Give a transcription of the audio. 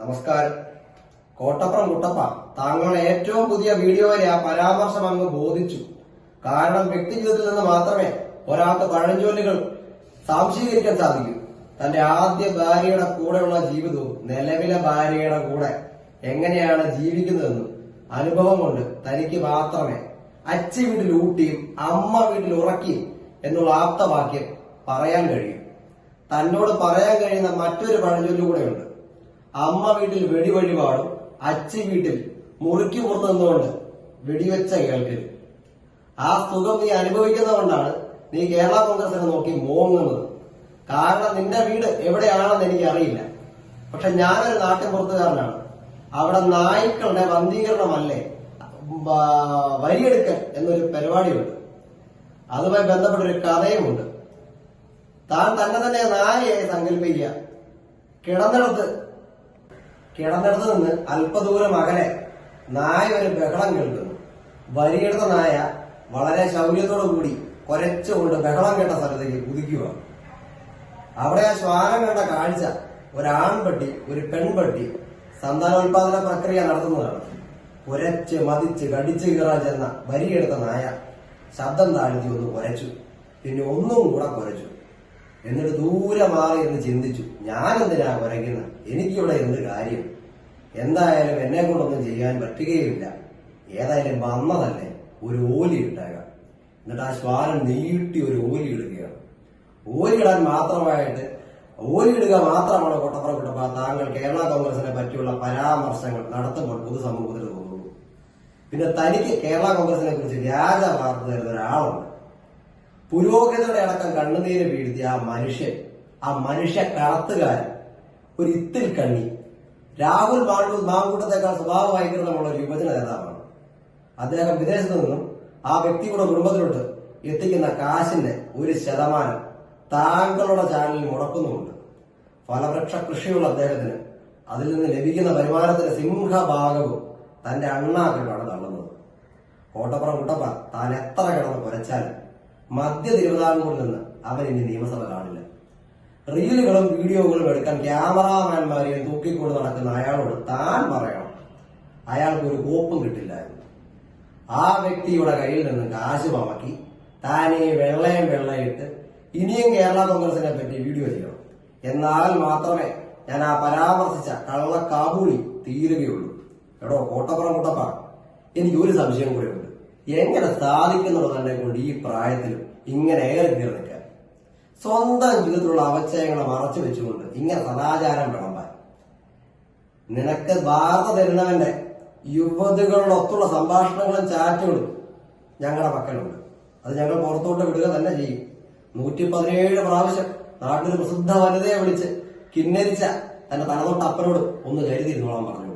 നമസ്കാരം. കോട്ടപ്പുറം കുട്ടപ്പ താങ്കൾ ഏറ്റവും പുതിയ വീഡിയോയിലെ ആ പരാമർശം അങ്ങ് ബോധിച്ചു. കാരണം വ്യക്തി ജീവിതത്തിൽ നിന്ന് മാത്രമേ ഒരാൾക്ക് പഴഞ്ചൊല്ലുകൾ സാംശീകരിക്കാൻ സാധിക്കൂ. തന്റെ ആദ്യ ഭാര്യയുടെ കൂടെയുള്ള ജീവിതവും നിലവിലെ ഭാര്യയുടെ കൂടെ എങ്ങനെയാണ് ജീവിക്കുന്നതെന്നും അനുഭവം കൊണ്ട് തനിക്ക് മാത്രമേ അച്ഛ വീട്ടിൽ ഊട്ടിയും അമ്മ വീട്ടിൽ ഉറക്കിയും എന്നുള്ള ആപ്തവാക്യം പറയാൻ കഴിയും. തന്നോട് പറയാൻ കഴിയുന്ന മറ്റൊരു പഴഞ്ചൊല്ലു കൂടെയുണ്ട് അമ്മ വീട്ടിൽ വെടിവഴിപാടും അച്ഛൻ വീട്ടിൽ മുറുക്കി മുറുന്നുകൊണ്ട് വെടിവെച്ച കേൾക്കും ആ സുഖം നീ അനുഭവിക്കുന്നതുകൊണ്ടാണ് നീ കേരള കോൺഗ്രസിനെ നോക്കി മോങ്ങുന്നത്. കാരണം നിന്റെ വീട് എവിടെയാണെന്ന് എനിക്ക് അറിയില്ല പക്ഷെ ഞാനൊരു നാട്ടിൻപുറത്തുകാരനാണ് അവിടെ നായ്ക്കളുടെ വന്ധീകരണമല്ലേ? വരിയെടുക്കൽ എന്നൊരു പരിപാടിയുണ്ട്. അതുമായി ബന്ധപ്പെട്ടൊരു കഥയുമുണ്ട്. താൻ തന്നെ തന്നെ നായയെ സങ്കല്പിക്കുക. കിടന്നിടത്ത് കിടന്നിടത്ത് നിന്ന് അല്പദൂരം അകലെ നായ ഒരു ബഹളം കേൾക്കുന്നു. വരിയെടുത്ത നായ വളരെ ശൗര്യത്തോടു കൂടി കൊരച്ചുകൊണ്ട് ബഹളം കേട്ട സ്ഥലത്തേക്ക് കുതിക്കുക. അവിടെ ആ ശ്വാനം കണ്ട കാഴ്ച ഒരാൺപട്ടി ഒരു പെൺപട്ടി സന്താനോത്പാദന പ്രക്രിയ നടത്തുന്നതാണ്. കുരച്ച് മതിച്ച് കടിച്ചു കീറാൻ ചെന്ന വരിയെടുത്ത നായ ശബ്ദം താഴ്ത്തി ഒന്ന് കുരച്ചു. പിന്നെ ഒന്നും കൂടെ കുരച്ചു. എന്നിട്ട് ദൂരെ മാറി എന്ന് ചിന്തിച്ചു. ഞാൻ എന്തിനാ എനിക്കിവിടെ എന്ത് കാര്യം. എന്തായാലും എന്നെ കൊണ്ടൊന്നും ചെയ്യാൻ പറ്റുകയില്ല ഏതായാലും വന്നതല്ലേ ഒരു ഓലി ഇട്ടേക്കാം. എന്നിട്ട് ആ ശ്വാനം നീട്ടി ഒരു ഓലി ഇടുകയാണ്. ഓലി ഇടാൻ മാത്രമായിട്ട് ഓലി ഇടുക മാത്രമാണ് കൊട്ടപ്പുറം കുട്ടപ്പ താങ്കൾ കേരള കോൺഗ്രസിനെ പറ്റിയുള്ള പരാമർശങ്ങൾ നടത്തുമ്പോൾ പൊതുസമൂഹത്തിന് തോന്നുന്നു പിന്നെ തനിക്ക് കേരള കോൺഗ്രസിനെ കുറിച്ച് വ്യാജ വാർത്ത തരുന്ന ഒരാളുണ്ട്. പുരോഗതിയുടെ അടക്കം കണ്ണുനീര് വീഴ്ത്തിയ ആ മനുഷ്യൻ ആ മനുഷ്യ കടത്തുകാരൻ ഒരു ഇത്തിൽ കണ്ണി. രാഹുൽ മാണ്ടു മാങ്കൂട്ടത്തെക്കാൾ സ്വഭാവ വൈകൃതമുള്ള ഒരു യുവജന നേതാവാണ്. അദ്ദേഹം വിദേശത്ത് നിന്നും ആ വ്യക്തിയുടെ കുടുംബത്തിലോട്ട് എത്തിക്കുന്ന കാശിന്റെ ഒരു ശതമാനം താങ്കളുടെ ചാനലിൽ മുടക്കുന്നുമുണ്ട്. ഫലവൃക്ഷ കൃഷിയുള്ള അദ്ദേഹത്തിന് അതിൽ നിന്ന് ലഭിക്കുന്ന വരുമാനത്തിന്റെ സിംഹഭാഗവും തന്റെ അണ്ണാക്കിലാണ് തള്ളുന്നത്. കോട്ടപ്പുറം കുട്ടപ്പ താൻ എത്ര കിടന്ന് കുരച്ചാലും മധ്യ തിരുവിതാംകൂറിൽ നിന്ന് അവൻ നിയമസഭ കാണില്ല. റീലുകളും വീഡിയോകളും എടുക്കാൻ ക്യാമറാമാൻമാരെ തൂക്കിക്കൊണ്ട് നടക്കുന്ന അയാളോട് താൻ പറയണം. അയാൾക്ക് ഒരു കോപ്പും കിട്ടില്ലായിരുന്നു. ആ വ്യക്തിയുടെ കയ്യിൽ നിന്ന് കാശ് പമക്കി താനേ വെള്ളയും വെള്ളയിട്ട് ഇനിയും കേരള കോൺഗ്രസിനെ പറ്റി വീഡിയോ ചെയ്യണം. എന്നാൽ മാത്രമേ ഞാൻ ആ പരാമർശിച്ച കള്ള കാബൂളി തീരുകയുള്ളൂ. എടോ കോട്ടപ്പുറം കുട്ടപ്പ എനിക്ക് ഒരു സംശയം കൂടെ എങ്ങനെ സാധിക്കുന്നുള്ളൂ തന്നെ കൊണ്ട് ഈ പ്രായത്തിലും ഇങ്ങനെ ഏറെ കീറി നിൽക്കാൻ? സ്വന്തം ജീവിതത്തിലുള്ള അവച്ചയങ്ങളെ മറച്ചു വെച്ചുകൊണ്ട് ഇങ്ങനെ സദാചാരം വിളമ്പാൻ. നിനക്ക് വാർത്ത തരുന്നവന്റെ യുവതികളുടെ ഒത്തുള്ള സംഭാഷണങ്ങളും ചാറ്റുകളും ഞങ്ങളുടെ പക്കലുണ്ട്. അത് ഞങ്ങൾ പുറത്തോട്ട് വിടുക തന്നെ ചെയ്യും. നൂറ്റി പതിനേഴ് പ്രാവശ്യം നാട്ടിൽ പ്രസിദ്ധ വനിതയെ വിളിച്ച് കിന്നരിച്ച തന്റെ തലതൊട്ട് അപ്പനോട് ഒന്ന് കരുതിയിരുന്നോളാൻ പറഞ്ഞോളൂ